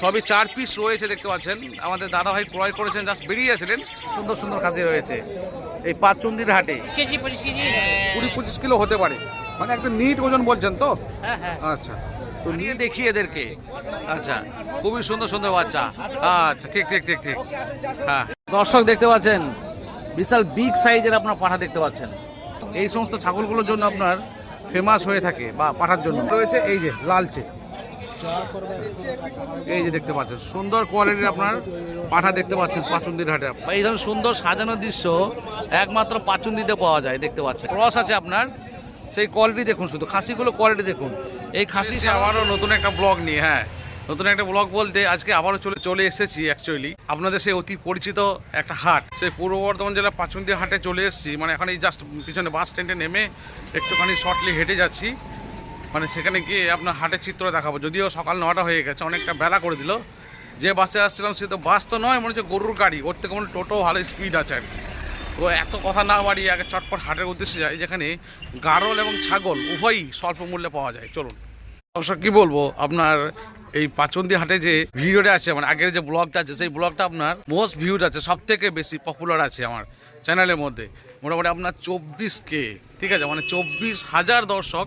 সবই চার পিস রয়েছে দেখতে পাচ্ছেন। আমাদের দাদা ভাই ক্রয় করেছেন জাস্ট বেরিয়েছিলেন। সুন্দর সুন্দর খাসি রয়েছে। এই পাঁচচন্দির হাটে কুড়ি পঁচিশ কিলো হতে পারে। মানে একদম নিট ওজন বলছেন তো? হ্যাঁ হ্যাঁ। আচ্ছা। তো নিয়ে দেখি এদেরকে। আচ্ছা খুবই সুন্দর সুন্দর বাচ্চা। আচ্ছা ঠিক ঠিক ঠিক ঠিক। হ্যাঁ। দর্শক দেখতে পাচ্ছেন বিশাল বিগ সাইজের আপনার পাঠা দেখতে পাচ্ছেন। এই সমস্ত ছাগলগুলোর জন্য আপনার ফেমাস হয়ে থাকে বা পাঠার জন্য। রয়েছে এই যে লালচে। এই যে দেখতে পাচ্ছেন সুন্দর কোয়ালিটির আপনার পাঠা দেখতে পাচ্ছেন পাচুন্দির হাটে এই ধরনের সুন্দর সাজানো দৃশ্য একমাত্র পাচুন্দিতে পাওয়া যায় দেখতে পাচ্ছেন। ক্রস আছে আপনার সেই কোয়ালিটি দেখুন শুধু খাসিগুলো কোয়ালিটি দেখুন। এই খাসি আবারও নতুন একটা ব্লগ নিয়ে হ্যাঁ। নতুন একটা ব্লগ বলতে আজকে আবারও চলে চলে এসেছি অ্যাকচুয়ালি আপনাদের সেই অতি পরিচিত একটা হাট। সেই পূর্ব বর্ধমান জেলার পাচুন্দি হাটে চলে এসেছি। মানে এখন এই জাস্ট পিছনে বাস স্ট্যান্ডে নেমে একটুখানি শর্টলি হেঁটে যাচ্ছি। মানে সেখানে গিয়ে আপনার হাটের চিত্র দেখাবো। যদিও সকাল নটা হয়ে গেছে, অনেকটা বেলা করে দিল। যে বাসে আসছিলাম, সে তো বাস তো নয়, মনে হচ্ছে গরুর গাড়ি। ওর থেকে মনে টোটো ভালো স্পিড আছে আর কি। তো এত কথা না বাড়িয়ে আগে চটপট হাটের উদ্দেশ্যে যাই, যেখানে গারল এবং ছাগল উভয়ই স্বল্প মূল্যে পাওয়া যায়। চলুন। দর্শক, কী বলব? আপনার এই পাচন্দি হাটে যে ভিডিওটা আছে মানে আগের যে ব্লগটা আছে, সেই ব্লগটা আপনার মোস্ট ভিউড আছে সব থেকে বেশি পপুলার আছে আমার চ্যানেলের মধ্যে। মোটামুটি আপনার চব্বিশ কে, ঠিক আছে? মানে চব্বিশ হাজার দর্শক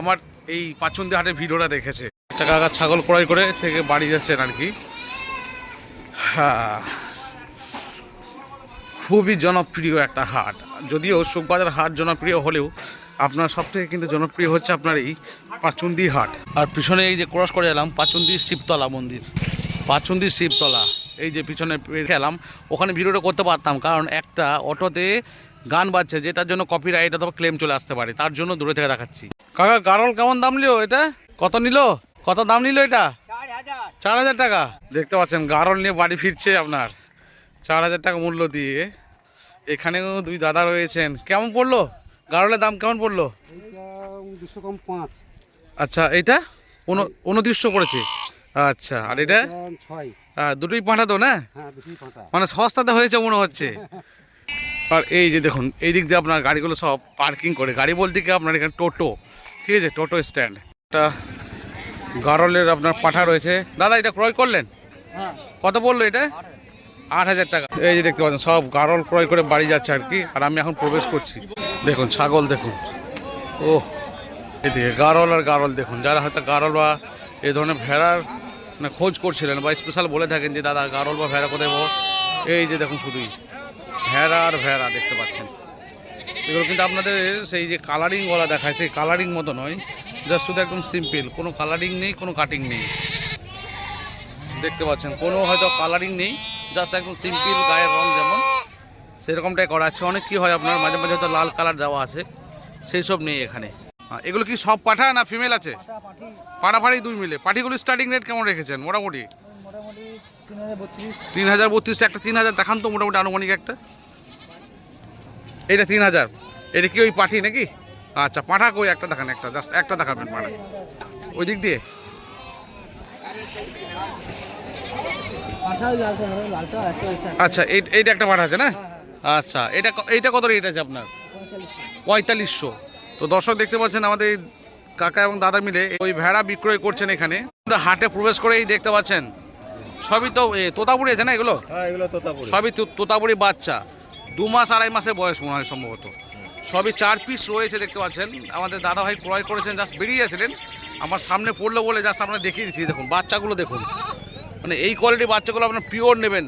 আমার এই পাচন্দি হাটের ভিডিওটা দেখেছে। একটা কাকা ছাগল ক্রয় করে থেকে বাড়ি যাচ্ছেন আর কি। হ্যাঁ খুবই জনপ্রিয় একটা হাট। যদিও সুখবাজার হাট জনপ্রিয় হলেও আপনার সব থেকে কিন্তু জনপ্রিয় হচ্ছে আপনার এই পাচুন্দি হাট। আর পিছনে এই যে ক্রস করে এলাম, পাচুন্দি শিবতলা মন্দির। পাচুন্দি শিবতলা, এই যে পিছনে এলাম ওখানে ভিডিওটা করতে পারতাম, কারণ একটা অটোতে গান বাজছে যেটার জন্য কপিরাইট অথবা ক্লেম চলে আসতে পারে তার জন্য দূরে থেকে দেখাচ্ছি। কাকা গারল কেমন দাম নিল এটা? কত নিল? কত দাম নিল এটা? চার হাজার টাকা। দেখতে পাচ্ছেন গারল নিয়ে বাড়ি ফিরছে আপনার। চার হাজার টাকা মূল্য দিয়ে। এখানেও দুই দাদা রয়েছেন। কেমন পড়ল? গারলের দাম কেমন পড়ল? আচ্ছা এটা? উন- উনত্রিশশো পড়েছে। আচ্ছা আর এটা? আহ, দুটোই পাঠা তো না? হ্যাঁ মানে সস্তাতে হয়েছে মনে হচ্ছে। আর এই যে দেখুন এই দিক দিয়ে আপনার গাড়িগুলো সব পার্কিং করে। গাড়ি বলতে কি আপনার এখানে টোটো ঠিক আছে? টোটো স্ট্যান্ড একটা গারলের আপনার পাঠা রয়েছে। দাদা এটা ক্রয় করলেন? হ্যাঁ। কত বলল এটা? আট হাজার টাকা। এই যে দেখতে পাচ্ছেন সব গারল ক্রয় করে বাড়ি যাচ্ছে আর কি আর আমি এখন প্রবেশ করছি। দেখুন ছাগল দেখুন। ও এদিকে গারল আর গারল দেখুন। যারা হয়তো গারল বা এই ধরনের ভেড়ার মানে খোঁজ করছিলেন বা স্পেশাল বলে থাকেন যে দাদা গারল বা ভেড়া কোথায় এই যে দেখুন শুধুই। ভেড়া আর ভেড়া দেখতে পাচ্ছেন। এগুলো কিন্তু আপনাদের সেই যে কালারিং বলা দেখায় সেই কালারিং মতো নয়। জাস্ট শুধু একদম সিম্পল কোনো কালারিং নেই কোনো কাটিং নেই। দেখতে পাচ্ছেন কোনো হয়তো কালারিং নেই জাস্ট একদম সিম্পল গায়ের রং যেমন সেরকমটাই করা আছে। অনেক কি হয় আপনার মাঝে মাঝে হয়তো লাল কালার দেওয়া আছে সেই সব নেই এখানে। এগুলো কি সব পাঠা না ফিমেল আছে? পাঠা ফাড়ি দুই মিলে। পাঠিগুলো স্টার্টিং রেট কেমন রেখেছেন? মোটামুটি? তিন হাজার বত্রিশ একটা তিন হাজার দেখান তো মোটামুটি আনুমানিক একটা। এটা তিন হাজার। এটা কি ওই পাঠি নাকি? আচ্ছা পাঠা কই? একটা দেখান একটা জাস্ট একটা দেখাবেন পাঠা। ওই দিক দিয়ে? আচ্ছা এই- এইটা একটা পাঠা আছে না? আচ্ছা এটা এইটা কত রেট আছে আপনার? পঁয়তাল্লিশশো। তো দর্শক দেখতে পাচ্ছেন আমাদের এই কাকা এবং দাদা মিলে ওই ভেড়া বিক্রয় করছেন এখানে। হাটে প্রবেশ করেই দেখতে পাচ্ছেন। সবই তো তোতাপুরি আছে না এগুলো? হ্যাঁ সবই তো- তোতাপুরি বাচ্চা। দু মাস আড়াই মাসের বয়স মনে হয় সম্ভবত। সবই চার পিস রয়েছে দেখতে পাচ্ছেন। আমাদের দাদা ভাই ক্রয় করেছেন জাস্ট বেরিয়েছিলেন। আমার সামনে পড়ল বলে জাস্ট আমরা দেখিয়ে দিচ্ছি দেখুন বাচ্চাগুলো দেখুন। মানে এই কোয়ালিটির বাচ্চাগুলো আপনার পিওর নেবেন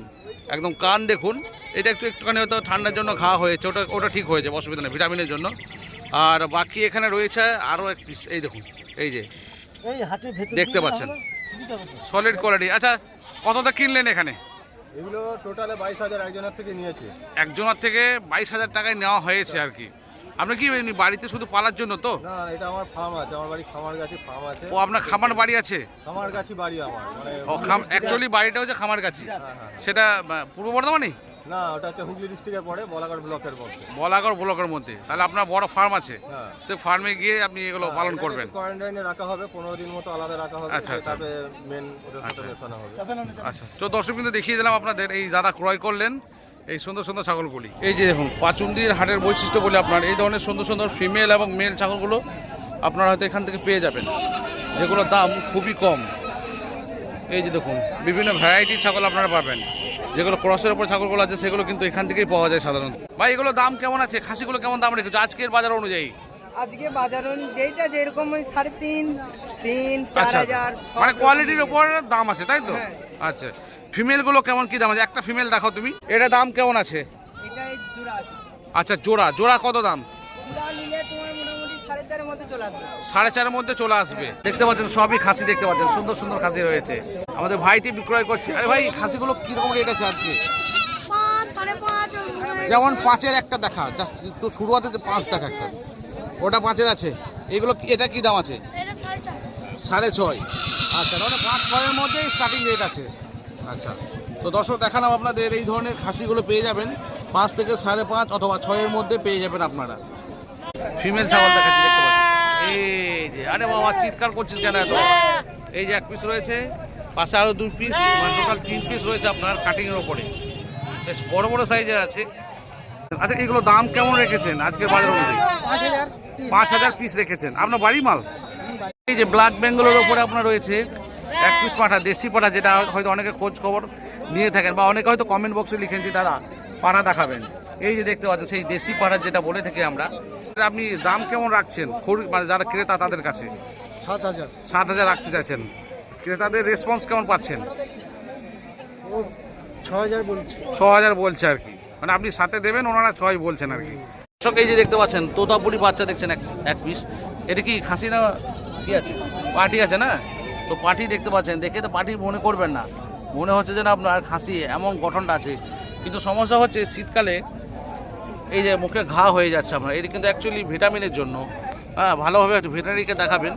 একদম কান দেখুন। এটা একটু একটুখানি হয়তো ঠান্ডার জন্য খাওয়া হয়েছে ওটা ওটা ঠিক হয়েছে অসুবিধা নেই ভিটামিনের জন্য। আর বাকি এখানে রয়েছে আরও এক পিস এই দেখুন এই যে। দেখতে পাচ্ছেন। সলিড কোয়ালিটি আচ্ছা কতটা কিনলেন এখানে? এগুলো টোটালে বাইশ হাজার একজনের থেকে নিয়েছে। একজনের থেকে বাইশ হাজার টাকায় নেওয়া হয়েছে আর কি। আপনি কি বাড়িতে শুধু পালার জন্য তো? না এটা আমার ফার্ম আছে আমার বাড়ি খামার গাছি ফার্ম আছে। ও আপনার খামার বাড়ি আছে? খামার গাছি বাড়ি আমার মানে ও খাম অ্যাকচুয়ালি বাড়িটা হচ্ছে খামার গাছি। সেটা পূর্ব বর্ধমানে না ওটা হচ্ছে হুগলি ডিস্ট্রিক্টের পরে বলাগড় ব্লকের মধ্যে। বলাগড় ব্লকের মধ্যে। তাহলে আপনার বড় ফার্ম আছে। হ্যাঁ। সে ফার্মে গিয়ে আপনি এগুলো পালন করবেন। কোয়ারেন্টাইনে রাখা হবে পনেরো দিন মতো আলাদা রাখা হবে আচ্ছা, আচ্ছা। মেন ওদের সাথে মেশানো হবে। আচ্ছা। তো দর্শক কিন্তু দেখিয়ে দিলাম আপনাদের এই দাদা ক্রয় করলেন এই সুন্দর সুন্দর ছাগলগুলি। এই যে দেখুন পাচুন্দির হাটের বৈশিষ্ট্য বলে আপনার এই ধরনের সুন্দর সুন্দর ফিমেল এবং মেল ছাগলগুলো আপনারা হয়তো এখান থেকে পেয়ে যাবেন যেগুলোর দাম খুবই কম। এই যে দেখুন বিভিন্ন ভ্যারাইটির ছাগল আপনারা পাবেন। যেগুলো ক্রসের ওপর ছাগলগুলো আছে সেগুলো কিন্তু এখান থেকেই পাওয়া যায় সাধারণত। ভাই এগুলো দাম কেমন আছে? খাসিগুলো কেমন দাম রেখেছো? আজকের বাজার অনুযায়ী। আজকে বাজার যেইটা যেরকম ওই সাড়ে তিন তিন চার আচ্ছা হাজার মানে কোয়ালিটির ওপর দাম আছে তাই তো? হ্যাঁ। আচ্ছা। ফিমেলগুলো কেমন কি দাম আছে? একটা ফিমেল দেখাও তুমি। এটা দাম কেমন আছে? আচ্ছা জোড়া। জোড়া কত দাম জোড়া নিলে তোমার মোটামুটি সাড়ে চারের মধ্যে চলে আসবে। সাড়ে চারের মধ্যে চলে আসবে। দেখতে পাচ্ছেন সবই খাসি দেখতে পাচ্ছেন সুন্দর সুন্দর খাসি রয়েছে। আমাদের ভাইটি বিক্রয় করছে। আরে ভাই খাসিগুলো কীরকম রেট আছে আজকে। যেমন পাঁচের একটা দেখা জাস্ট তো শুরুয়াতে যে পাঁচ দেখা একটা। ওটা পাঁচের আছে। এগুলো এটা কি দাম আছে? সাড়ে সাড়ে ছয়। আচ্ছা তাহলে পাঁচ ছয়ের মধ্যেই স্টার্টিং রেট আছে। আচ্ছা তো দর্শক দেখালাম আপনাদের এই ধরনের খাসিগুলো পেয়ে যাবেন। পাঁচ থেকে সাড়ে পাঁচ অথবা ছয়ের মধ্যে পেয়ে যাবেন আপনারা। ফিমেল ছাগল দেখাচ্ছি দেখতে পাচ্ছি। এই যে আরে বাবা চিৎকার করছিস কেন এত? এই যে এক পিস রয়েছে পাশে আরও দুই পিস মানে টোটাল তিন পিস রয়েছে আপনার কাটিংয়ের ওপরে বেশ বড় বড় সাইজের আছে। আচ্ছা এগুলো দাম কেমন রেখেছেন আজকের বাজার অনুযায়ী? পাঁচ হাজার পাঁচ হাজার পিস রেখেছেন। আপনার বাড়ি মাল? এই যে ব্ল্যাক বেঙ্গলের ওপরে আপনার রয়েছে এক পিস পাঠা দেশি পাঠা যেটা হয়তো অনেকে খোঁজ খবর নিয়ে থাকেন বা অনেকে হয়তো কমেন্ট বক্সে লিখেন যে দাদা পাঠা দেখাবেন। এই যে দেখতে পাচ্ছেন সেই দেশি পাঠা যেটা বলে থাকি আমরা আপনি দাম কেমন রাখছেন? খরি মানে যারা ক্রেতা তাদের কাছে? সাত হাজার। সাত হাজার রাখতে চাইছেন। ক্রেতাদের রেসপন্স কেমন পাচ্ছেন? ছ হাজার বলছি। ছ হাজার বলছে আর কি। মানে আপনি সাথে দেবেন ওনারা ছয় বলছেন আর কি। দর্শক এই যে দেখতে পাচ্ছেন তোতাপুরি বাচ্চা দেখছেন এক এক পিস এটা কি খাসি না কি আছে? পার্টি আছে না? তো পার্টি দেখতে পাচ্ছেন দেখে তো পার্টি মনে করবেন না। মনে হচ্ছে যে না আপনার খাসি এমন গঠনটা আছে। কিন্তু সমস্যা হচ্ছে শীতকালে এই যে মুখে ঘা হয়ে যাচ্ছে আপনার এটা কিন্তু অ্যাকচুয়ালি ভিটামিনের জন্য। হ্যাঁ ভালোভাবে একটা ভেটারিকে দেখাবেন।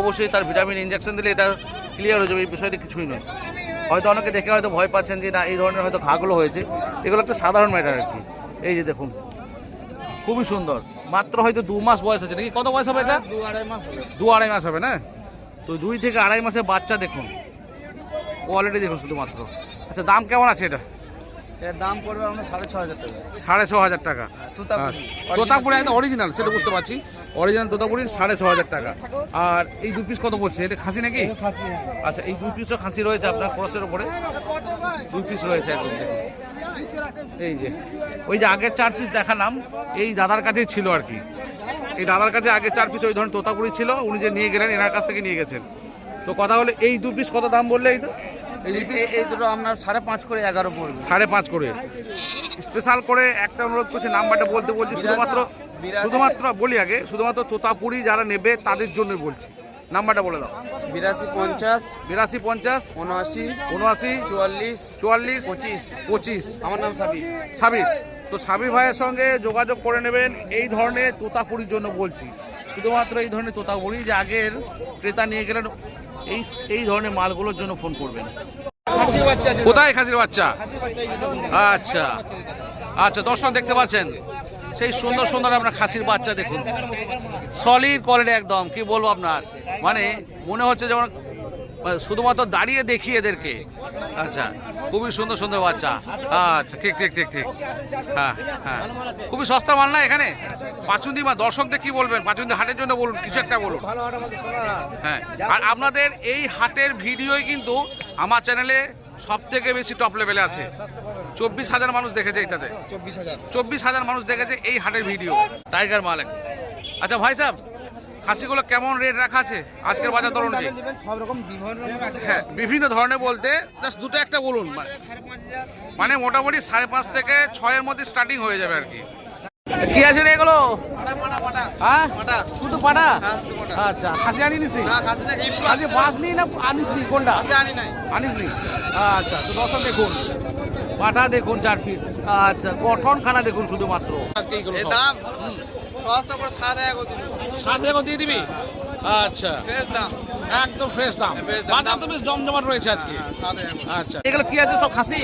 অবশ্যই তার ভিটামিন ইঞ্জেকশন দিলে এটা ক্লিয়ার হয়ে যাবে। এই বিষয়টা কিছুই নয়। হয়তো অনেকে দেখে হয়তো ভয় পাচ্ছেন যে না এই ধরনের হয়তো ঘাগুলো হয়েছে। এগুলো একটা সাধারণ ম্যাটার আর কি। এই যে দেখুন খুবই সুন্দর। মাত্র হয়তো দু মাস বয়স আছে নাকি? কত বয়স হবে এটা? দু আড়াই মাস হবে। দু আড়াই মাস হবে না? তো দুই থেকে আড়াই মাসের বাচ্চা দেখুন। কোয়ালিটি দেখুন শুধুমাত্র। আচ্ছা দাম কেমন আছে এটা? এর দাম পড়বে আমরা সাড়ে ছ হাজার টাকা। সাড়ে ছ হাজার টাকা। তোতাপুরি। তোতাপুরি একদম অরিজিনাল সেটা বুঝতে পারছি। অরিজিনাল তোতাপুরি সাড়ে ছ হাজার টাকা। আর এই দু পিস কত পড়ছে? এটা খাসি নাকি? খাসি আচ্ছা এই দুই পিসও খাসি রয়েছে আপনার ক্রসের উপরে? দুই পিস রয়েছে একদম এই যে ওই যে আগের চার পিস দেখালাম এই দাদার কাছেই ছিল আর কি। এই দাদার কাছে আগে চার পিস ওই ধরনের তোতাপুরি ছিল উনি যে নিয়ে গেলেন এনার কাছ থেকে নিয়ে গেছেন। তো কথা হলে এই দু পিস কত দাম বললে এই তো? এই দুটো আপনার সাড়ে পাঁচ করে এগারো পড়বে। সাড়ে পাঁচ করে। স্পেশাল করে একটা অনুরোধ করছি নাম্বারটা বলতে বলছি শুধুমাত্র শুধুমাত্র বলি আগে শুধুমাত্র তোতাপুরি যারা নেবে তাদের জন্যই বলছি। নাম্বারটা বলে দাও। বিরাশি পঞ্চাশ বিরাশি পঞ্চাশ উনআশি উনআশি চুয়াল্লিশ চুয়াল্লিশ পঁচিশ। পঁচিশ। আমার নাম সাবি সাবির। তো সাবির ভাইয়ের সঙ্গে যোগাযোগ করে নেবেন এই ধরনের তোতাপুরির জন্য বলছি। শুধুমাত্র এই ধরনের তোতাপুরি যে আগের ক্রেতা নিয়ে গেলেন এই এই ধরনের মালগুলোর জন্য ফোন করবেন। কোথায় খাসির বাচ্চা। আচ্ছা। আচ্ছা দর্শক দেখতে পাচ্ছেন? সেই সুন্দর সুন্দর আপনার খাসির বাচ্চা দেখুন। সলিড কোয়ালিটি একদম কি বলব আপনার? মানে মনে হচ্ছে যেমন মানে শুধুমাত্র দাঁড়িয়ে দেখি এদেরকে। আচ্ছা খুবই সুন্দর সুন্দর বাচ্চা। আচ্ছা ঠিক ঠিক ঠিক ঠিক। হ্যাঁ হ্যাঁ। খুবই সস্তা মাল না এখানে? পাচুন্দি মা দর্শকদের কি বলবেন? পাঁচুন্দি হাটের জন্য বলুন কিছু একটা বলুন। হ্যাঁ আর আপনাদের এই হাটের ভিডিওই কিন্তু আমার চ্যানেলে সব থেকে বেশি টপ লেভেলে আছে। চব্বিশ হাজার মানুষ দেখেছে এটাতে। চব্বিশ হাজার। চব্বিশ হাজার মানুষ দেখেছে এই হাটের ভিডিও। টাইগার মাল একদম। আচ্ছা ভাই সাহেব খাসিগুলো কেমন রেট রাখা আছে? আজকের বাজার দর অনুযায়ী সব রকম বিভিন্ন রকমের আছে। হ্যাঁ বিভিন্ন ধরনের বলতে জাস্ট দুটো একটা বলুন মানে। মানে মোটামুটি সাড়ে পাঁচ থেকে ছয়ের মধ্যে স্টার্টিং হয়ে যাবে আর কি। কি আছে রে এগুলো? হ্যাঁ? শুধু পাটা। আচ্ছা খাসি আনি নিছি না খাসি না আজকে বাস নিই না আনিস নি? কোনটা? আনিস নি? আচ্ছা তো দর্শক দেখুন। পাটা দেখুন চার পিস আচ্ছা গঠন খানা দেখুন শুধুমাত্র। দাম? সস্তা করে সাত হাজার করে দিয়ে দিবি? আচ্ছা। ফ্রেশ দাম। একদম ফ্রেশ দাম। বাজার তো বেশ জমজমাট রয়েছে আজকে। হাজার আচ্ছা। এগুলো কি আছে? সব খাসি?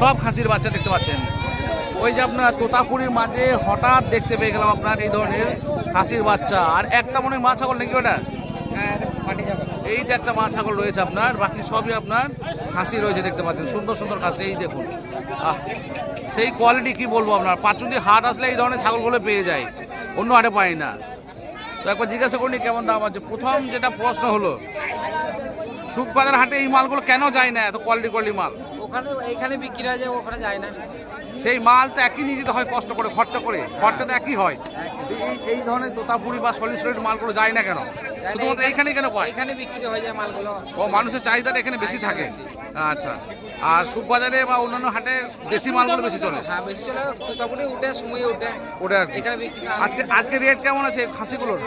সব খাসির বাচ্চা দেখতে পাচ্ছেন। ওই যে আপনার তোতাপুরির মাঝে হঠাৎ দেখতে পেয়ে গেলাম আপনার এই ধরনের খাসির বাচ্চা। আর একটা মনে হয় মাছ ছাগল নাকি ওটা? হ্যাঁ এইটা একটা মা ছাগল রয়েছে আপনার, বাকি সবই আপনার খাসি রয়েছে দেখতে পাচ্ছেন। সুন্দর সুন্দর খাসি, এই দেখুন। আহ, সেই কোয়ালিটি কি বলব আপনার? পাঁচুন্দি হাট আসলে এই ধরনের ছাগলগুলো পেয়ে যায়। অন্য হাটে পাই না। তো একবার জিজ্ঞাসা করিনি কেমন দাম আছে? প্রথম যেটা প্রশ্ন হলো, সুখবাজার হাটে এই মালগুলো কেন যায় না, এত কোয়ালিটি কোয়ালিটি মাল? ওখানে এখানে বিক্রি হয়ে যায় ওখানে যায় না। সেই মাল তো একই নিয়ে যেতে হয় কষ্ট করে খরচা করে। খরচা তো একই হয়। এই এই ধরনের তোতাপুরি বা সলিড মালগুলো যায় না কেন? শুধুমাত্র এইখানে কেন পায়? এখানে বিক্রি হয়ে যায় মালগুলো। ও মানুষের চাহিদাটা এখানে বেশি থাকে। আচ্ছা। আর সুপবাজারে বা অন্যান্য হাটে দেশি মালগুলো বেশি চলে? হ্যাঁ বেশি চলে। তুতাপুরি উঠে সময় উঠে। ওটা আর। এখানে বিক্রি আজকে আজকে রেট কেমন আছে খাসিগুলোর?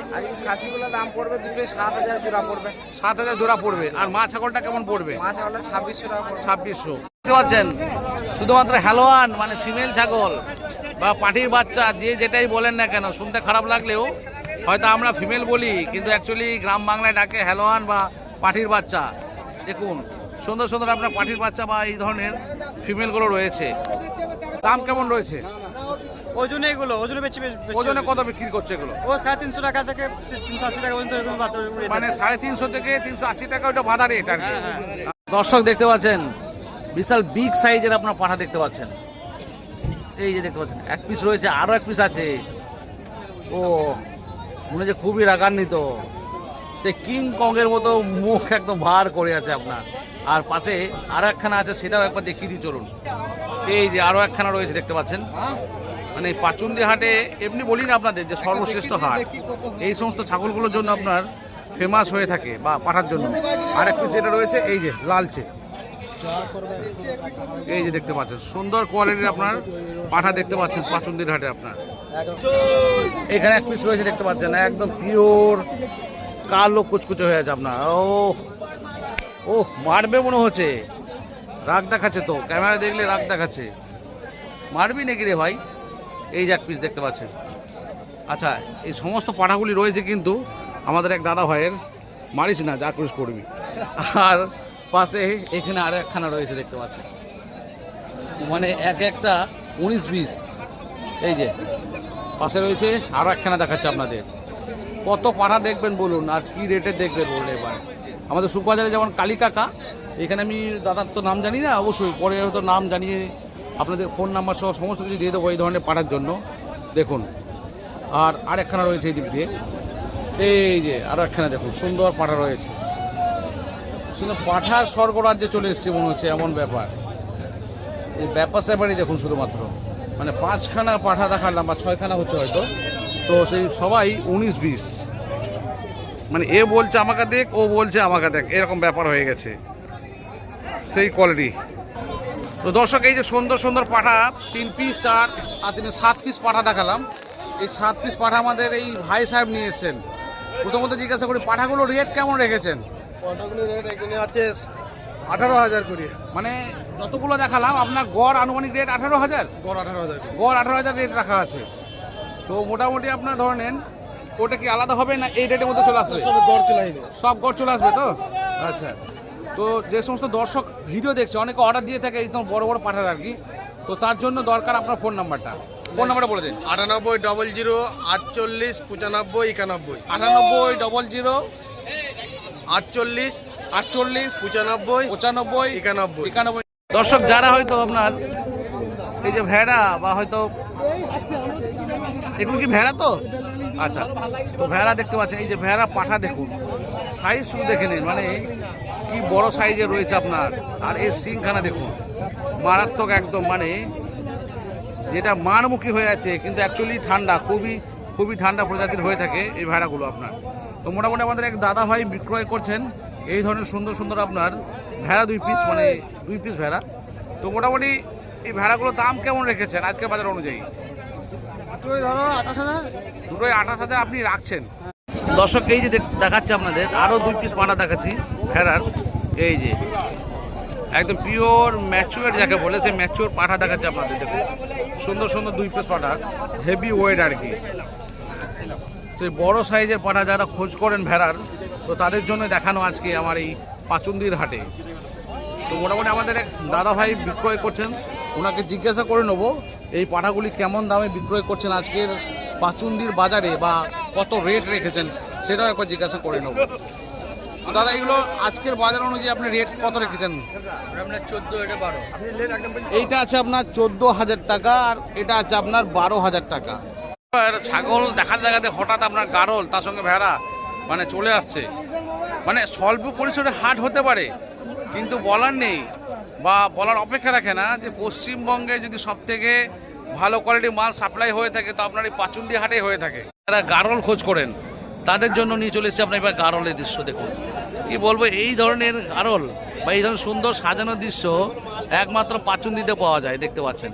খাসিগুলোর দাম পড়বে দুটোই সাত হাজার জোড়া পড়বে। সাত হাজার জোড়া পড়বে। আর মা ছাগলটা কেমন পড়বে? মাছ হলো ছাব্বিশশো টাকা ছাব্বিশশো। দেখতে পাচ্ছেন? শুধুমাত্র হ্যালোয়ান মানে ফিমেল ছাগল বা পাটির বাচ্চা যে যেটাই বলেন না কেন শুনতে খারাপ লাগলেও হয়তো আমরা ফিমেল বলি কিন্তু অ্যাকচুয়ালি গ্রাম বাংলায় ডাকে হ্যালোয়ান বা পাটির বাচ্চা। দেখুন সুন্দর সুন্দর আপনার পাটির বাচ্চা বা এই ধরনের ফিমেলগুলো রয়েছে। দাম কেমন রয়েছে? ওজনে এগুলো ওজনে বেশি বেশি ওজনে কত বিক্রি করছে এগুলো? ও সাড়ে তিনশো টাকা থেকে তিনশো আশি টাকা পর্যন্ত মানে সাড়ে তিনশো থেকে তিনশো আশি টাকা ওটা বাধা রেট আর কি। দর্শক দেখতে পাচ্ছেন বিশাল বিগ সাইজের আপনার পাঠা দেখতে পাচ্ছেন। এই যে দেখতে পাচ্ছেন, এক পিস রয়েছে আরও এক পিস আছে। ও, মনে হচ্ছে খুবই রাগান্বিত। সে কিং কংয়ের মতো মুখ একদম ভার করে আছে আপনার। আর পাশে আরও একখানা আছে, সেটাও একবার দেখিয়ে দিই, চলুন। এই যে আরও একখানা রয়েছে, দেখতে পাচ্ছেন। মানে পাচুন্দি হাটে এমনি বলি না আপনাদের যে সর্বশ্রেষ্ঠ হাট। এই সমস্ত ছাগলগুলোর জন্য আপনার ফেমাস হয়ে থাকে বা পাঠার জন্য। আর এক পিস এটা রয়েছে, এই যে লালচে। এই যে দেখতে পাচ্ছেন, সুন্দর কোয়ালিটির আপনার পাঠা দেখতে পাচ্ছেন, পাচুন্দির হাটে আপনার। এখানে এক পিস রয়েছে দেখতে পাচ্ছেন, একদম পিওর কালো কুচকুচে হয়ে আছে আপনার। ও ও, মারবে মনে হচ্ছে। রাগ দেখাচ্ছে তো, ক্যামেরা দেখলে রাগ দেখাচ্ছে। মারবি নাকি রে ভাই? এই যে এক পিস দেখতে পাচ্ছেন। আচ্ছা এই সমস্ত পাঠাগুলি রয়েছে কিন্তু আমাদের এক দাদা ভাইয়ের, মারিস না, যা করবি। আর পাশে এখানে আর একখানা রয়েছে দেখতে পাচ্ছেন। মানে এক একটা উনিশ বিশ। এই যে, পাশে রয়েছে আরও একখানা দেখাচ্ছে আপনাদের। কত পাঠা দেখবেন বলুন, আর কি রেটে দেখবেন বলুন এবার। আমাদের সুখবাজারে যেমন কালী কাকা, এখানে আমি দাদার তো নাম জানি না, অবশ্যই পরে হয়তো নাম জানিয়ে আপনাদের ফোন নাম্বার সহ সমস্ত কিছু দিয়ে দেবো এই ধরনের পাঠার জন্য। দেখুন, আর আরেকখানা রয়েছে এই দিক দিয়ে। এই যে আরও একখানা দেখুন, সুন্দর পাঠা রয়েছে। সুন্দর পাঠার স্বর্গরাজ্যে চলে এসছে মনে হচ্ছে, এমন ব্যাপার। এই ব্যাপার স্যাপারই দেখুন শুধুমাত্র। মানে পাঁচখানা পাঠা দেখালাম, বা ছয়খানা হচ্ছে হয়তো। তো সেই সবাই উনিশ বিশ। মানে এ বলছে আমাকে দেখ, ও বলছে আমাকে দেখ, এরকম ব্যাপার হয়ে গেছে। সেই কোয়ালিটি তো দর্শক, এই যে সুন্দর সুন্দর পাঠা, তিন পিস চার, আর তিন সাত পিস পাঠা দেখালাম। এই সাত পিস পাঠা আমাদের এই ভাই সাহেব নিয়ে এসছেন। প্রথমত জিজ্ঞাসা করি, পাঠাগুলো রেট কেমন রেখেছেন? কতগুলি রেট এখানে আছে? আঠারো হাজার করে। মানে যতগুলো দেখালাম আপনার গড় আনুমানিক রেট আঠারো হাজার? গড় আঠারো হাজার গড় আঠারো হাজার রেট রাখা আছে। তো মোটামুটি আপনার ধরে নেন ওটা কি আলাদা হবে না এই রেটের মধ্যে চলে আসবে? সব গড় চলাই সব গড় চলে আসবে তো? আচ্ছা। তো যে সমস্ত দর্শক ভিডিও দেখছে অনেকে অর্ডার দিয়ে থাকে এই বড় বড় পাঠার আর কি। তো তার জন্য দরকার আপনার ফোন নাম্বারটা ফোন নাম্বারটা বলে দিন। আটানব্বই ডবল জিরো আটচল্লিশ পঁচানব্বই একানব্বই। আটানব্বই ডবল জিরো আটচল্লিশ আটচল্লিশ পঁচানব্বই পঁচানব্বই একানব্বই। একানব্বই। দর্শক যারা হয়তো আপনার এই যে ভেড়া বা হয়তো এগুলো কি ভেড়া তো? আচ্ছা তো ভেড়া দেখতে পাচ্ছেন এই যে ভেড়া পাঠা দেখুন। সাইজ শুধু দেখে নিন মানে কি বড় সাইজে রয়েছে আপনার। আর এর সিংখানা দেখুন মারাত্মক একদম মানে যেটা মারমুখী হয়ে আছে কিন্তু অ্যাকচুয়ালি ঠান্ডা খুবই খুবই ঠান্ডা প্রজাতির হয়ে থাকে এই ভেড়াগুলো আপনার। তো মোটামুটি আমাদের এক দাদা ভাই বিক্রয় করছেন। এই ধরনের সুন্দর সুন্দর আপনার ভেড়া দুই পিস মানে দুই পিস ভেড়া। তো মোটামুটি এই ভেড়াগুলোর দাম কেমন রেখেছেন আজকের বাজার অনুযায়ী? দুটোই ধরো আঠাশ হাজার। দুটোই আঠাশ হাজার আপনি রাখছেন। দর্শক এই যে দেখ- দেখাচ্ছে আপনাদের আরও দুই পিস পাটা দেখাচ্ছি ভেড়ার। এই যে একদম পিওর ম্যাচুয়ার যাকে বলে সেই ম্যাচুয়ার পাঠা দেখাচ্ছে আপনাদের। দেখুন সুন্দর সুন্দর দুই পিস পাঠা হেভি ওয়েট আর কি। সেই বড় সাইজের পাঠা যারা খোঁজ করেন ভেড়ার তো তাদের জন্য দেখানো আজকে আমার এই পাচুন্দির হাটে। তো মোটামুটি আমাদের এক দাদা ভাই বিক্রয় করছেন ওনাকে জিজ্ঞাসা করে নেব এই পাঠাগুলি কেমন দামে বিক্রয় করছেন আজকের পাচুন্দির বাজারে বা কত রেট রেখেছেন সেটাও একবার জিজ্ঞাসা করে নেব। দাদা এগুলো আজকের বাজার অনুযায়ী আপনি রেট কত রেখেছেন? এইটা আছে আপনার চোদ্দ হাজার টাকা আর এটা আছে আপনার বারো হাজার টাকা। ছাগল দেখাতে দেখাতে হঠাৎ আপনার গারল, তার সঙ্গে ভেড়া মানে চলে আসছে। মানে স্বল্প পরিসরে হাট হতে পারে, কিন্তু বলার নেই বা বলার অপেক্ষা রাখে না যে পশ্চিমবঙ্গে যদি সব থেকে ভালো কোয়ালিটির মাল সাপ্লাই হয়ে থাকে, তো আপনার এই পাচুন্দি হাটে হয়ে থাকে। যারা গারল খোঁজ করেন, তাদের জন্য নিয়ে চলে এসেছি আপনার এবার গারলের দৃশ্য দেখুন। কি বলব, এই ধরনের গারল বা এই ধরনের সুন্দর সাজানো দৃশ্য একমাত্র পাচুন্দিতে পাওয়া যায়, দেখতে পাচ্ছেন।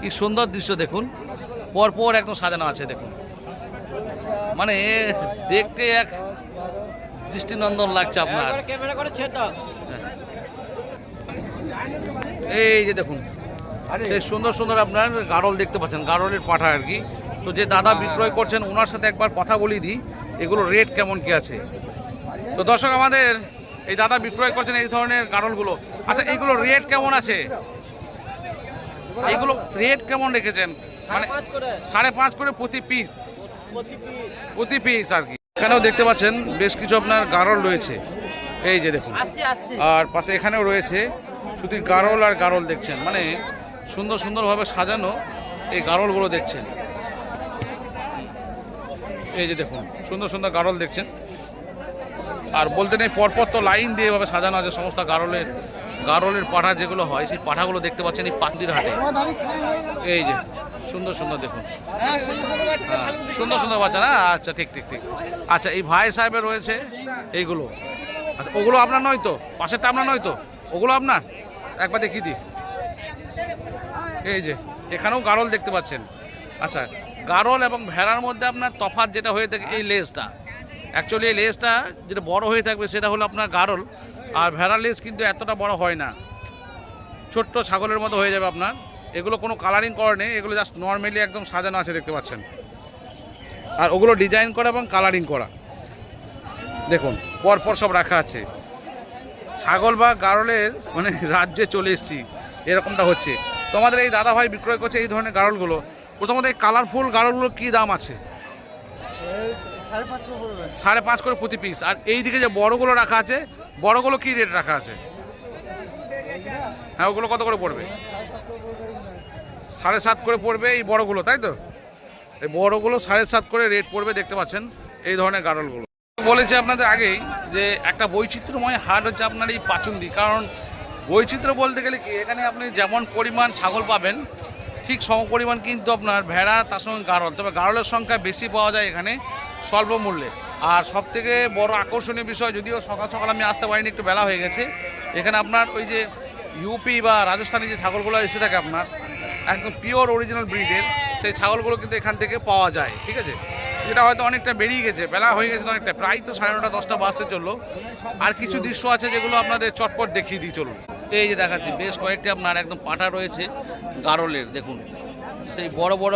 কি সুন্দর দৃশ্য দেখুন। পরপর একদম সাজানো আছে দেখুন। মানে দেখতে এক দৃষ্টিনন্দন লাগছে আপনার। এই যে দেখুন সুন্দর সুন্দর আপনার গারল দেখতে পাচ্ছেন গারলের পাঠা আর কি। তো যে দাদা বিক্রয় করছেন ওনার সাথে একবার কথা বলিয়ে দিই এগুলো রেট কেমন কি আছে? তো দর্শক আমাদের এই দাদা বিক্রয় করছেন এই ধরনের গারলগুলো। আচ্ছা এইগুলো রেট কেমন আছে? এইগুলো রেট কেমন রেখেছেন? মানে সাড়ে পাঁচ করে। প্রতি পিস প্রতি পিস আর কি। এখানেও দেখতে পাচ্ছেন বেশ কিছু আপনার গারল রয়েছে। এই যে দেখুন। আর পাশে এখানেও রয়েছে শুধু গারল আর গারল দেখছেন। মানে সুন্দর সুন্দরভাবে সাজানো এই গারলগুলো দেখছেন। এই যে দেখুন সুন্দর সুন্দর গারল দেখছেন। আর বলতে নেই পরপর তো লাইন দিয়ে এভাবে সাজানো আছে সমস্ত গারলের গারলের পাঠা যেগুলো হয় সেই পাঠাগুলো দেখতে পাচ্ছেন এই পান্দির হাটে এই যে সুন্দর সুন্দর দেখুন। হ্যাঁ, সুন্দর সুন্দর বাচ্চা না? আচ্ছা ঠিক ঠিক ঠিক। আচ্ছা এই ভাই সাহেবের রয়েছে এইগুলো। আচ্ছা ওগুলো আপনার নয় তো? পাশেরটা আপনার নয় তো? ওগুলো আপনার? একবার দেখি দি এই যে এখানেও গারল দেখতে পাচ্ছেন। আচ্ছা গারল এবং ভেড়ার মধ্যে আপনার তফাৎ যেটা হয়ে থাকে এই লেজটা। অ্যাকচুয়ালি এই লেজটা যেটা বড় হয়ে থাকবে সেটা হলো আপনার গারল। আর ভেড়ার লেজ কিন্তু এতটা বড় হয় না। ছোট্ট ছাগলের মতো হয়ে যাবে আপনার। এগুলো কোনো কালারিং করা নেই, এগুলো জাস্ট নর্মালি একদম সাজানো আছে দেখতে পাচ্ছেন। আর ওগুলো ডিজাইন করা এবং কালারিং করা। দেখুন, পরপর সব রাখা আছে। ছাগল বা গারলের মানে রাজ্যে চলে এসেছি, এরকমটা হচ্ছে। তোমাদের এই দাদা ভাই বিক্রয় করছে এই ধরনের গারলগুলো। প্রথমত এই কালারফুল গারলগুলো কী দাম আছে? সাড়ে পাঁচ করে প্রতি পিস আর এই দিকে যে বড়গুলো রাখা আছে, বড়গুলো কি রেট রাখা আছে? হ্যাঁ ওগুলো কত করে পড়বে? সাড়ে সাত করে পড়বে এই বড়গুলো, তাই তো? এই বড়গুলো সাড়ে সাত করে রেট পড়বে, দেখতে পাচ্ছেন, এই ধরনের গাড়লগুলো। বলেছি আপনাদের আগেই যে একটা বৈচিত্র্যময় হাট হচ্ছে আপনার এই পাচুন্দি, কারণ বৈচিত্র্য বলতে গেলে কি, এখানে আপনি যেমন পরিমাণ ছাগল পাবেন, ঠিক সম পরিমাণ কিন্তু আপনার ভেড়া, তার সঙ্গে গাড়ল। তবে গাড়লের সংখ্যা বেশি পাওয়া যায় এখানে স্বল্প মূল্যে আর সব থেকে বড় আকর্ষণীয় বিষয়, যদিও সকাল সকাল আমি আসতে পারিনি, একটু বেলা হয়ে গেছে, এখানে আপনার ওই যে ইউপি বা রাজস্থানি যে ছাগলগুলো এসে থাকে আপনার একদম পিওর অরিজিনাল ব্রিডের সেই ছাগলগুলো কিন্তু এখান থেকে পাওয়া যায়, ঠিক আছে? যেটা হয়তো অনেকটা বেরিয়ে গেছে, বেলা হয়ে গেছে অনেকটা, প্রায় তো সাড়ে নটা, দশটা বাজতে চলল। আর কিছু দৃশ্য আছে যেগুলো আপনাদের চটপট দেখিয়ে দিই, চলুন। এই যে দেখাচ্ছি, বেশ কয়েকটি আপনার একদম পাটা রয়েছে, গারলের, দেখুন। সেই বড় বড়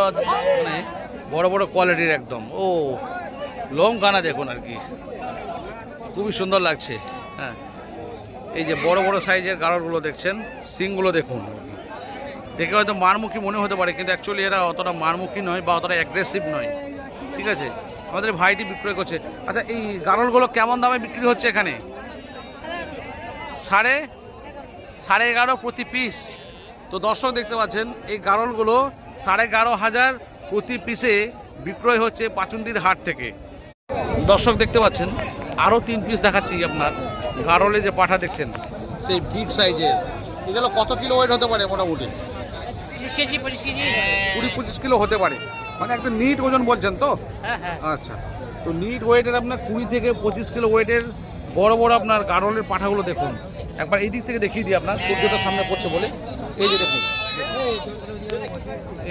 মানে বড় বড় কোয়ালিটির একদম। ও লং কানা দেখুন আর কি। খুবই সুন্দর লাগছে হ্যাঁ। এই যে বড় বড় সাইজের গাড়লগুলো দেখছেন, সিংগুলো দেখুন। দেখে হয়তো মারমুখী মনে হতে পারে, কিন্তু অ্যাকচুয়ালি এরা অতটা মারমুখী নয় বা অতটা অ্যাগ্রেসিভ নয়। ঠিক আছে? আমাদের ভাইটি বিক্রয় করছে। আচ্ছা এই গাড়লগুলো কেমন দামে বিক্রি হচ্ছে এখানে? সাড়ে সাড়ে এগারো প্রতি পিস তো দর্শক দেখতে পাচ্ছেন, এই গাড়লগুলো সাড়ে এগারো হাজার প্রতি পিসে বিক্রয় হচ্ছে পাচুন্দির হাট থেকে। দর্শক দেখতে পাচ্ছেন আরও তিন পিস দেখাচ্ছি আপনার। গারলে যে পাঠা দেখছেন, সেই বিগ সাইজের এগুলো কত কিলো ওয়েট হতে পারে মোটামুটি তিরিশ কেজি পঁচিশ কেজি কুড়ি পঁচিশ কিলো হতে পারে। মানে একদম নিট ওজন বলছেন তো? হ্যাঁ হ্যাঁ। আচ্ছা। তো নিট ওয়েটের আপনার কুড়ি থেকে পঁচিশ কিলো ওয়েটের বড় বড় আপনার গারলের পাঠাগুলো দেখুন। একবার এই দিক থেকে দেখিয়ে দিই আপনার সূর্যটা সামনে পড়ছে বলে। এই যে দেখুন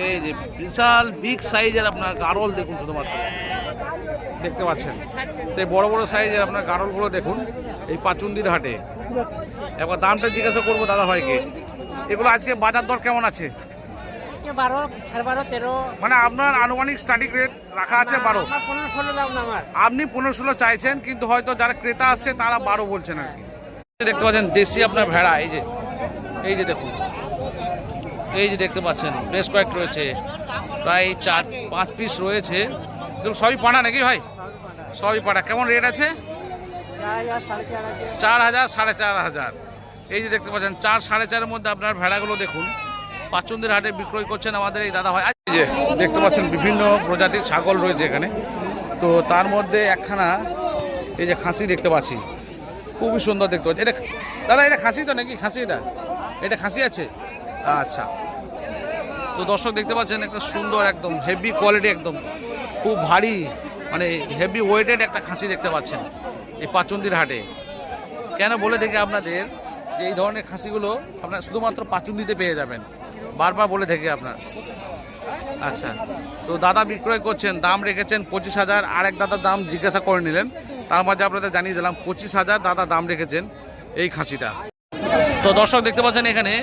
এই যে বিশাল বিগ সাইজের আপনার গারল দেখুন শুধুমাত্র। দেখতে পাচ্ছেন? সেই বড় বড় সাইজের আপনার গারলগুলো দেখুন এই পাচুন্দির হাটে। একবার দামটা জিজ্ঞাসা করব দাদা ভাইকে এগুলো আজকে বাজার দর কেমন আছে? বারো সাড়ে বারো তেরো। মানে আপনার আনুমানিক স্টার্টিং রেট রাখা আছে বারো। পনেরো ষোলো দাম না আমার। আপনি পনেরো ষোলো চাইছেন কিন্তু হয়তো যারা ক্রেতা আসছে তারা বারো বলছেন আর কি। দেখতে পাচ্ছেন দেশি আপনার ভেড়া এই যে এই যে দেখুন। এই যে দেখতে পাচ্ছেন বেশ কয়েকটা রয়েছে। প্রায় চার পাঁচ পিস রয়েছে। সবই পাড়া নাকি ভাই? সবই পাড়া। কেমন রেট আছে? চার হাজার সাড়ে চার হাজার। এই যে দেখতে পাচ্ছেন চার সাড়ে চারের মধ্যে আপনার ভেড়াগুলো দেখুন। পাচন্দির হাটে বিক্রয় করছেন আমাদের এই দাদা ভাই। যে দেখতে পাচ্ছেন বিভিন্ন প্রজাতির ছাগল রয়েছে এখানে। তো তার মধ্যে একখানা এই যে খাসি দেখতে পাচ্ছি। খুবই সুন্দর দেখতে পাচ্ছি। এটা দাদা, এটা খাসি তো নাকি? খাসি এটা? এটা খাসি আছে? আচ্ছা। তো দর্শক দেখতে পাচ্ছেন, একটা সুন্দর একদম হেভি কোয়ালিটি একদম খুব ভারী মানে হেভি ওয়েটেড একটা খাসি দেখতে পাচ্ছেন এই পাচন্দির হাটে। কেন বলে দেখি আপনাদের যে এই ধরনের খাসিগুলো আপনার শুধুমাত্র পাচুন্দিতে পেয়ে যাবেন। বারবার বলে দেখি আপনার। আচ্ছা। তো দাদা বিক্রয় করছেন, দাম রেখেছেন পঁচিশ হাজার। আর এক দাদার দাম জিজ্ঞাসা করে নিলেন। তার মাঝে আপনাদের জানিয়ে দিলাম, পঁচিশ হাজার দাদা দাম রেখেছেন এই খাসিটা। তো দর্শক দেখতে পাচ্ছেন এখানে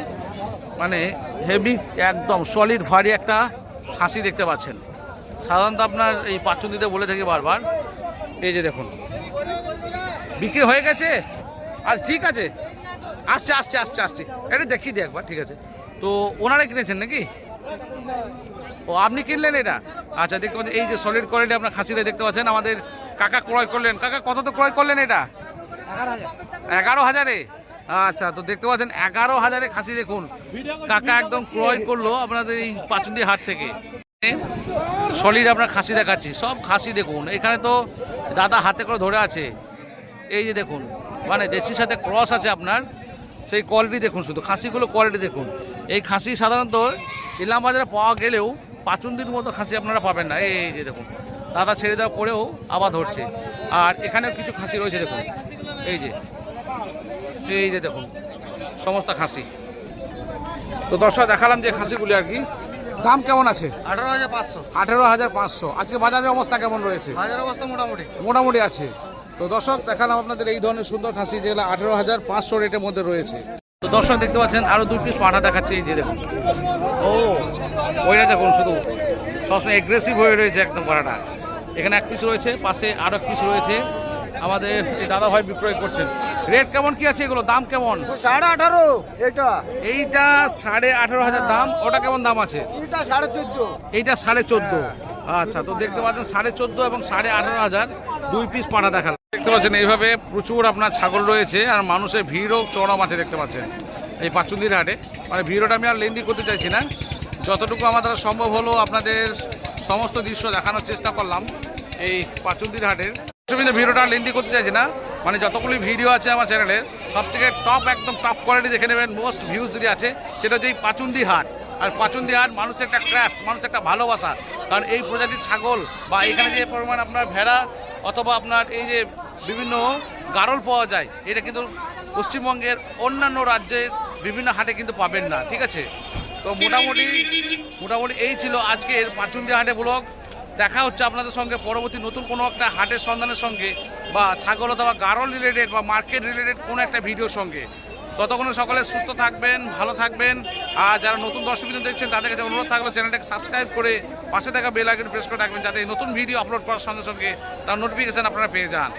মানে হেভি একদম সলিড ভারী একটা খাসি দেখতে পাচ্ছেন। সাধারণত আপনার এই পাচুন্দিতে বলে থাকি বারবার। এই যে দেখুন। বিক্রি হয়ে গেছে? আজ ঠিক আছে? আসছে আসছে আসছে আসছে। এটা দেখিয়ে দিই একবার, ঠিক আছে? তো ওনারা কিনেছেন নাকি? ও, আপনি কিনলেন এটা? আচ্ছা দেখতে পাচ্ছেন, এই যে সলিড কোয়ালিটি আপনার খাসিটা দেখতে পাচ্ছেন, আমাদের কাকা ক্রয় করলেন। কাকা, কত তো ক্রয় করলেন এটা? এগারো হাজারে। আচ্ছা তো দেখতে পাচ্ছেন, এগারো হাজারে খাসি দেখুন। কাকা একদম ক্রয় করল আপনাদের এই পাচুন্দি হাট থেকে। সলিড আপনার খাসি দেখাচ্ছি, সব খাসি দেখুন। এখানে তো দাদা হাতে করে ধরে আছে। এই যে দেখুন মানে দেশির সাথে ক্রস আছে আপনার, সেই কোয়ালিটি দেখুন শুধু, খাসিগুলো কোয়ালিটি দেখুন। এই খাসি সাধারণত ইলাম বাজারে পাওয়া গেলেও পাচুন্দির মতো খাসি আপনারা পাবেন না। এই যে দেখুন দাদা ছেড়ে দেওয়ার পরেও আবার ধরছে। আর এখানেও কিছু খাসি রয়েছে দেখুন এই যে এই যে দেখুন সমস্ত খাসি। তো দর্শক দেখালাম যে খাসিগুলি আর কি। দাম কেমন আছে? আঠারো হাজার পাঁচশো। আঠেরো হাজার পাঁচশো। আজকে বাজারের অবস্থা কেমন রয়েছে? হাজার অবস্থা মোটামুটি। মোটামুটি আছে। তো দর্শক দেখালাম আপনাদের এই ধরনের সুন্দর খাসি যেগুলো আঠেরো হাজার পাঁচশো রেটের মধ্যে রয়েছে। তো দর্শক দেখতে পাচ্ছেন আরও দুই পিস পাঠা দেখাচ্ছে এই যে দেখুন। ও ওইটা দেখুন শুধু। সবসময় এগ্রেসিভ হয়ে রয়েছে একদম পাঠাটা এখানে এক পিস রয়েছে পাশে আরও এক পিস রয়েছে। আমাদের দাদা ভাই বিক্রয় করছেন। রেট কেমন কি আছে এগুলো? দাম কেমন? সাড়ে আঠারো এটা এইটা সাড়ে আঠারো হাজার দাম। ওটা কেমন দাম আছে? এটা সাড়ে চোদ্দ। এইটা সাড়ে চোদ্দ। আচ্ছা তো দেখতে পাচ্ছেন সাড়ে চোদ্দ এবং সাড়ে আঠারো হাজার। দুই পিস পাঠা দেখাল দেখতে পাচ্ছেন, এইভাবে প্রচুর আপনার ছাগল রয়েছে আর মানুষের ভিড়ও চরম আছে দেখতে পাচ্ছেন। এই পাচুন্দির হাটে। মানে ভিড়টা আমি আর লেন্দি করতে চাইছি না। যতটুকু আমাদের সম্ভব হলো আপনাদের সমস্ত দৃশ্য দেখানোর চেষ্টা করলাম এই পাচুন্দির হাটের। অসুবিধা ভিডিওটা লেন্দি করতে চাইছি না। মানে যতগুলি ভিডিও আছে আমার চ্যানেলের সব থেকে টপ একদম টপ কোয়ালিটি দেখে নেবেন মোস্ট ভিউজ যদি আছে, সেটা হচ্ছে এই পাচুন্দি হাট। আর পাচুন্দি হাট মানুষের একটা ক্র্যাশ মানুষের একটা ভালোবাসা। কারণ এই প্রজাতির ছাগল বা এখানে যে পরিমাণ আপনার ভেড়া অথবা আপনার এই যে বিভিন্ন গারল পাওয়া যায়, এটা কিন্তু পশ্চিমবঙ্গের অন্যান্য রাজ্যের বিভিন্ন হাটে কিন্তু পাবেন না, ঠিক আছে? তো মোটামুটি মোটামুটি এই ছিল আজকের পাচুন্দি হাটে ব্লগ। দেখা হচ্ছে আপনাদের সঙ্গে পরবর্তী নতুন কোনো একটা হাটের সন্ধানের সঙ্গে বা ছাগল অথবা গারল রিলেটেড বা মার্কেট রিলেটেড কোনো একটা ভিডিওর সঙ্গে। ততক্ষণে সকলে সুস্থ থাকবেন, ভালো থাকবেন। আর যারা নতুন দর্শক বিন্দু দেখছেন, তাদের কাছে অনুরোধ থাকলে চ্যানেলটাকে সাবস্ক্রাইব করে পাশে থাকা বেল আইকন প্রেস করে রাখবেন, যাতে নতুন ভিডিও আপলোড করার সঙ্গে সঙ্গে তার নোটিফিকেশান আপনারা পেয়ে যান।